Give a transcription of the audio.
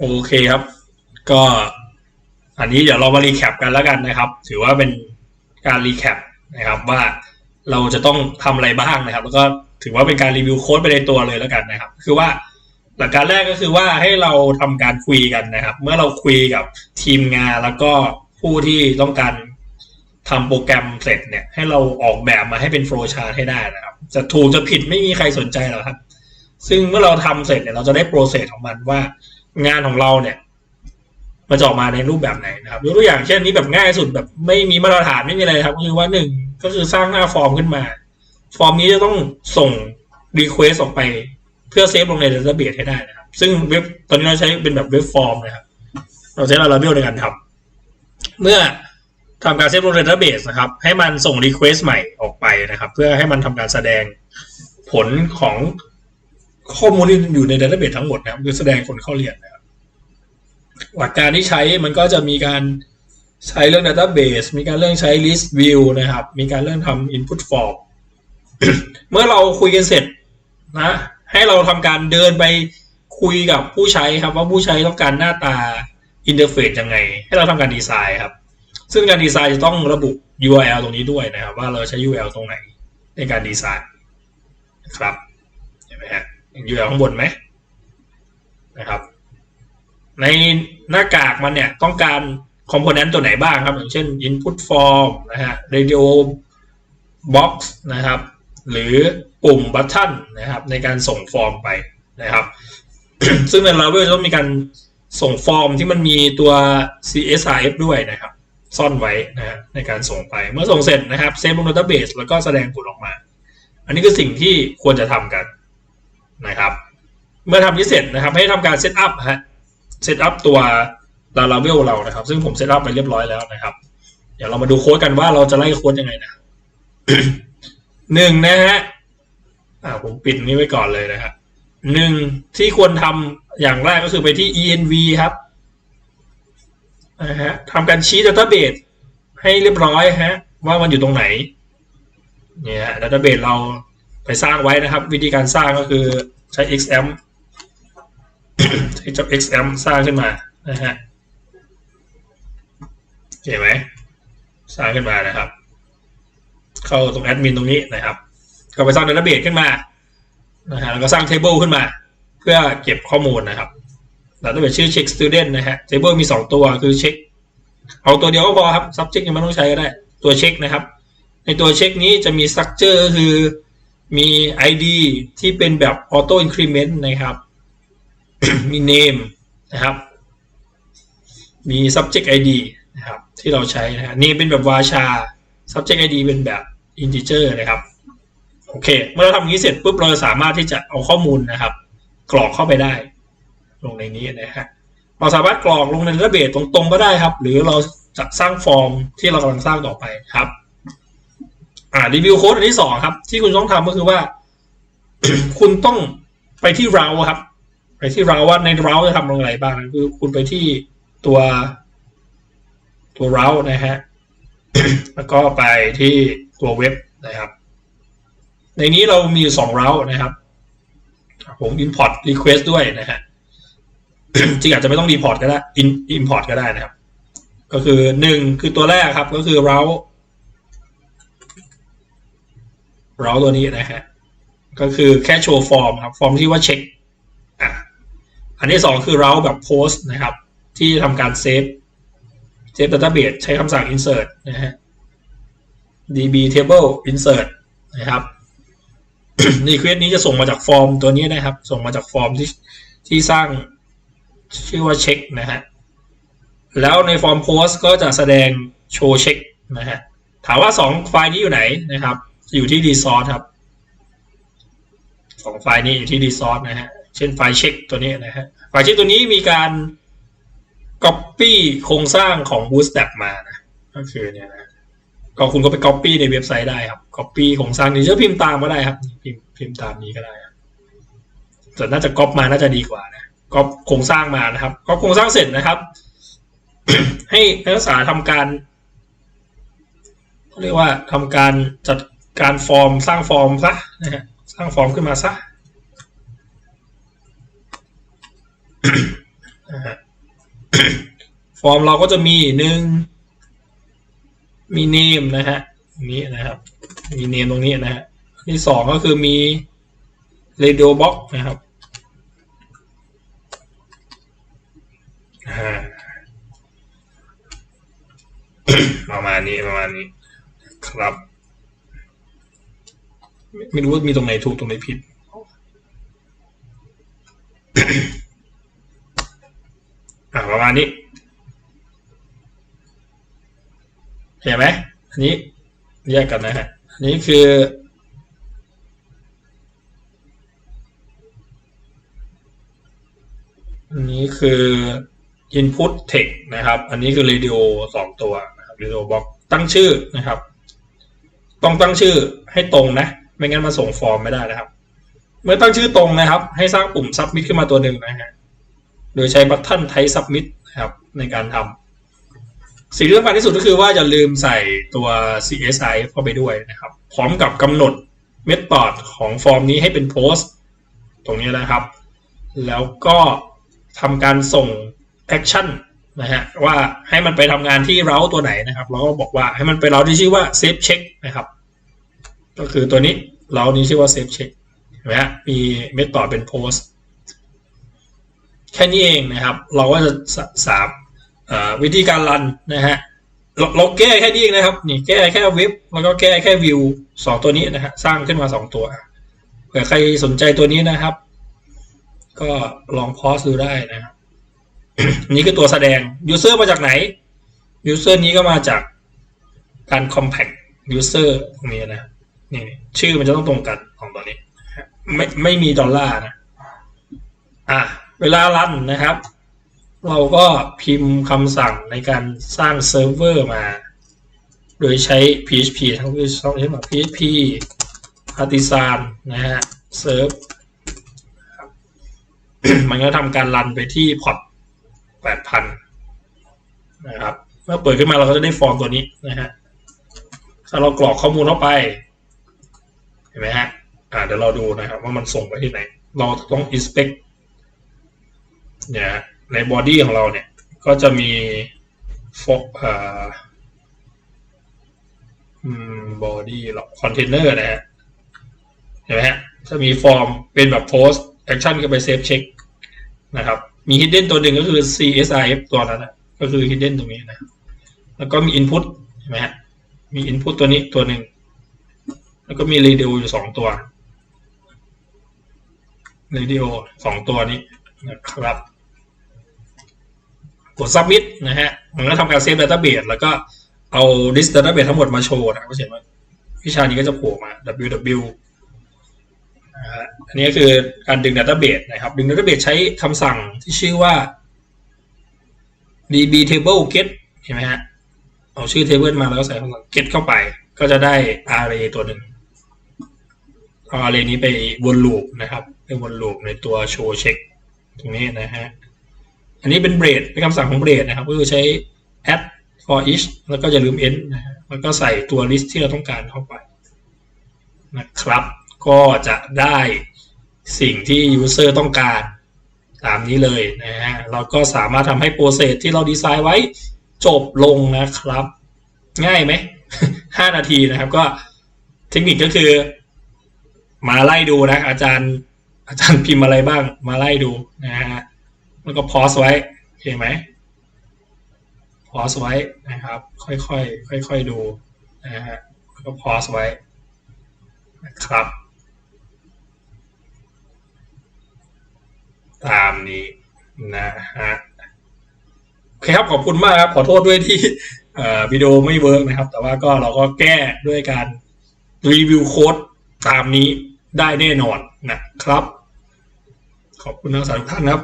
โอเคครับ ก็อันนี้เดี๋ยวเรามารีแคปกันแล้วกันนะครับ ถือว่าเป็นการรีแคปนะครับว่าเราจะต้องทำอะไรบ้างนะครับ แล้วก็ถือว่าเป็นการรีวิวโค้ดไปในตัวเลยแล้วกันนะครับ คือว่าหลักการแรกก็คือว่าให้เราทำการคุยกันนะครับ เมื่อเราคุยกับทีมงานแล้วก็ผู้ที่ต้องการทำโปรแกรมเสร็จเนี่ย ให้เราออกแบบมาให้เป็นโฟล์ชาร์ให้ได้นะครับ จะถูกจะผิดไม่มีใครสนใจหรอกครับ ซึ่งเมื่อเราทำเสร็จเนี่ยเราจะได้โปรเซสของมันว่า งานของเราเนี่ย มันจะออกมาในรูปแบบไหนนะครับยกตัวอย่างเช่นนี้แบบง่ายสุดแบบไม่มีมาตรฐานไม่มีอะไรครับก็คือว่าหนึ่งก็คือสร้างหน้าฟอร์มขึ้นมา ฟอร์มนี้จะต้องส่งรีเควสออกไป เพื่อเซฟลงใน database ให้ได้นะครับ ซึ่งเว็บตอนนี้เราใช้เป็นแบบเว็บฟอร์มนะครับ เราใช้ Laravel ในการทำเมื่อทำการเซฟลงใน database นะครับ ให้มันส่ง request ใหม่ออกไปนะครับ เพื่อให้มันทำการแสดงผลของ ข้อมูลที่อยู่ใน database ทั้งหมดนะครับคือแสดงคนเข้าเรียนนะครับหลักการที่ใช้มันก็จะมีการใช้เรื่อง database มีการเรื่องใช้ list view นะครับ มีการเรื่องทำ input form เมื่อเราคุยกันเสร็จนะ ให้เราทำการเดินไปคุยกับผู้ใช้ครับ ว่าผู้ใช้ต้องการหน้าตาอินเทอร์เฟซยังไง ให้เราทำการดีไซน์ครับ ซึ่งการดีไซน์จะต้องระบุ URL ตรงนี้ด้วยนะครับ ว่าเราใช้ URL ตรงไหนในการดีไซน์นะครับ นไหมฮะเห็น URL ข้างบนไหมนะครับ ในหน้ากากมันเนี่ยต้องการคอมโพเนนต์ตัวไหนบ้างครับ อย่างเช่น input form นะฮะ radio box นะครับ หรือปุ่มบัตชันนะครับ ในการส่งฟอร์มไปนะครับ ซึ่งใน Laravel ต้องมีการส่งฟอร์มที่มันมีตัว CSRF ด้วยนะครับ ซ่อนไว้นะฮะในการส่งไปเมื่อส่งเสร็จนะครับเซฟลง database แล้วก็แสดงผลออกมา อันนี้คือสิ่งที่ควรจะทำกัน นะครับ เมื่อทำนี้เสร็จนะครับ ให้ทำการเซตอัพฮะเซตอัพตัว Laravel เรานะครับ ซึ่งผมเซตอัพไปเรียบร้อยแล้วนะครับ เดี๋ยวเรามาดูโค้ดกันว่าเราจะไล่โค้ดยังไงนะหนึ่งนะฮะอ่าผมปิดนี้ไว้ก่อนเลยนะครับหนึ่งที่ควรทำอย่างแรกก็คือไปที่ env ครับนะฮะทำการชี้ database ให้เรียบร้อยฮะ ว่ามันอยู่ตรงไหน เนี่ย database เราไปสร้างไว้นะครับ วิธีการสร้างก็คือ ใช้ xamp ใช้จับ xamp สร้างขึ้นมานะฮะเห็นไหมสร้างขึ้นมานะครับ เข้าตรงแอดมินตรงนี้นะครับ ก็ไปสร้างดัตเตอร์เบสขึ้นมานะฮะแล้วก็สร้างเทเบิลขึ้นมา เพื่อเก็บข้อมูลนะครับดัตเตอร์เบสชื่อ check student นะฮะเทเบิลมีสองตัวคือเช็ค เอาตัวเดียวก็พอครับ subject ยังไม่ต้องใช้ก็ได้ ตัวเช็คนะครับ ในตัวเช็คนี้จะมี structure ก็คือ มี ID ที่เป็นแบบ auto increment นะครับ มี name นะครับ มี subject ID นะครับ ที่เราใช้นะฮะ name เป็นแบบ varchar subject ID เป็นแบบ integer นะครับ โอเค เมื่อเราทำอย่างนี้เสร็จปุ๊บ เราสามารถที่จะเอาข้อมูลนะครับ กรอกเข้าไปได้ ลงในนี้นะฮะ เราสามารถกรอกลงในระเบียตรงๆก็ได้ครับ หรือเราจะสร้างฟอร์มที่เรากำลังสร้างต่อไปครับ อ่ารีวิวโค้ดอันที่สองครับ ที่คุณต้องทำก็คือว่า คุณต้องไปที่เราครับ ไปที่เราว่าในเราจะทำอะไรบ้างคือคุณไปที่ตัว ตัวเรานะฮะแล้วก็ไปที่ตัวเว็บนะครับ ในนี้เรามีอยู่สองเรานะครับ ผม import request ด้วยนะฮะจริงอาจจะไม่ต้อง report ก็ได้ import ก็ได้นะครับ ก็คือหนึ่งคือตัวแรกครับ ก็คือเรา route route ตัวนี้นะฮะก็คือแค่โชว์ฟอร์มครับ ฟอร์มที่ว่าเช็คอะอันที่สองคือ route แบบ post นะครับ ที่ทำการเซฟเซฟ database ใช้คำสั่ง insert นะฮะ db table insert นะครับ request นี้จะส่งมาจากฟอร์มตัวนี้นะครับ ส่งมาจากฟอร์มที่ที่สร้างชื่อว่าเช็คนะฮะแล้วในฟอร์มโพสก็จะแสดงโชว์เช็คนะฮะถามว่าสองไฟล์นี้อยู่ไหนนะครับ อยู่ที่ resource ครับสองไฟล์นี้อยู่ที่ resource นะฮะ เช่นไฟล์เช็คตัวนี้นะฮะ ไฟล์เช็คตัวนี้มีการ copy โครงสร้างของ bootstrap มานะก็คือเนี่ยนะก็คุณก็ไป copy ในเว็บไซต์ได้ครับ copy โครงสร้างนี้จะพิมพ์ตามก็ได้ครับ พิมพ์พิมพ์ตามนี้ก็ได้ครับแต่น่าจะ copy มาน่าจะดีกว่านะก็โครงสร้างมานะครับก็โครงสร้างเสร็จนะครับ ให้นักศึกษาทำการเรียกว่าทำการจัด การฟอร์มสร้างฟอร์มซะนะฮะสร้างฟอร์มขึ้นมาซะฟอร์มเราก็จะมีหนึ่งมีเนมนะฮะนี้นะครับ มีเนมตรงนี้นะฮะที่สองก็คือมี radio box นะครับประมาณนี้ประมาณนี้ครับ ไม่รู้ว่ามีตรงไหนถูกตรงไหนผิด อ่าประมาณนี้เห็นไหมอันนี้แยกกันนะฮะอันนี้คือ อันนี้คือ input text นะครับ อันนี้คือ radio สองตัวนะครับ radio box ตั้งชื่อนะครับ ต้องตั้งชื่อให้ตรงนะ ไม่งั้นมาส่งฟอร์มไม่ได้นะครับ เมื่อตั้งชื่อตรงนะครับ ให้สร้างปุ่ม submit ขึ้นมาตัวหนึ่งนะฮะโดยใช้บัตทัน type submit นะครับ ในการทำสิ่งที่สำคัญที่สุดก็คือว่าอย่าลืมใส่ตัว CSI เข้าไปด้วยนะครับ พร้อมกับกำหนดเมธอดของฟอร์มนี้ให้เป็นโพสต์ตรงนี้นะครับ แล้วก็ทำการส่งแอคชั่นนะฮะว่าให้มันไปทำงานที่เราตัวไหนนะครับ เราก็บอกว่าให้มันไปเราที่ชื่อว่า save check นะครับ ก็คือตัวนี้เรานี้ชื่อว่า save check เห็นไหมฮะมีเมธอดเป็นโพสต์แค่นี้เองนะครับ เราก็จะสสามวิธีการรันนะฮะเราเราแก้แค่นี้เองนะครับ นี่แก้แค่เว็บแล้วก็แก้แค่วิวสองตัวนี้นะฮะสร้างขึ้นมาสองตัวเผื่อใครสนใจตัวนี้นะครับ ก็ลองพอสดูได้นะครับนี่คือตัวแสดง user มาจากไหน user นี้ก็มาจากการ compact user ตรงนี้นะ นี่ชื่อมันจะต้องตรงกันของตัวนี้ ไม่ไม่มีดอลลาร์นะอะเวลารันนะครับ เราก็พิมพ์คำสั่งในการสร้างเซิร์ฟเวอร์มา โดยใช้ PHP ทั้งที่ชอบใช้แบบ PHP Artisan นะฮะเซิร์ฟมันก็ทำการรันไปที่พอร์ต8,000 นะครับ เมื่อเปิดขึ้นมาเราก็จะได้ฟอร์มตัวนี้นะฮะถ้าเรากรอกข้อมูลเข้าไป เห็นไหมฮะอ่าเดี๋ยวเราดูนะครับว่ามันส่งไปที่ไหน เราต้อง inspect เนี่ยในบอดี้ของเราเนี่ย ก็จะมีฟอกอ่าอืมบอดี้หรอกคอนเทนเนอร์นะฮะเห็นไหมฮะจะมีฟอร์มเป็นแบบโพสแอคชั่นก็ไปเซฟเช็คนะครับมี hidden ตัวหนึ่งก็คือ CSIF ตัวนั้นนะก็คือ hidden ตรงนี้นะ แล้วก็มี input เห็นไหมฮะมี input ตัวนี้ตัวหนึ่ง แล้วก็มี radio อยู่สองตัว radio สองตัวนี้นะครับ กด submit นะฮะ มันก็ทำการเซฟ database แล้วก็เอา list database ทั้งหมดมาโชว์นะครับเห็นว่าวิชานี้ก็จะโผล่มา ww อันนี้คือการดึง database นะครับ ดึง database ใช้คำสั่งที่ชื่อว่า db table get เห็นไหมฮะ เอาชื่อ table มาแล้วก็ใส่คำสั่ง get เข้าไป ก็จะได้ array ตัวหนึ่ง เอา array นี้ไปวนลูปนะครับ ไปวนลูปในตัว show check ตรงนี้นะฮะ อันนี้เป็นเบรดเป็นคำสั่งของเบรดนะครับ ก็คือใช้ add for each แล้วก็อย่าลืม end นะฮะแล้วก็ใส่ตัว list ที่เราต้องการเข้าไปนะครับ ก็จะได้สิ่งที่ user ต้องการตามนี้เลยนะฮะเราก็สามารถทำให้โปรเซสที่เราดีไซน์ไว้จบลงนะครับ ง่ายไหมห้านาทีนะครับ ก็เทคนิคก็คือ มาไล่ดูนะ อาจารย์ อาจารย์พิมพ์อะไรบ้าง มาไล่ดูนะฮะแล้วก็พอสไว้โอเคไหมพอสไว้นะครับ ค่อยๆค่อยๆดูนะฮะแล้วก็พอสไว้นะครับ ตามนี้นะฮะโอเคครับขอบคุณมากครับขอโทษด้วยที่เอ่อวิดีโอไม่เวิร์กนะครับ แต่ว่าก็เราก็แก้ด้วยการรีวิวโค้ดตามนี้ ได้แน่นอนนะครับ ขอบคุณนักศึกษาทุกท่านครับ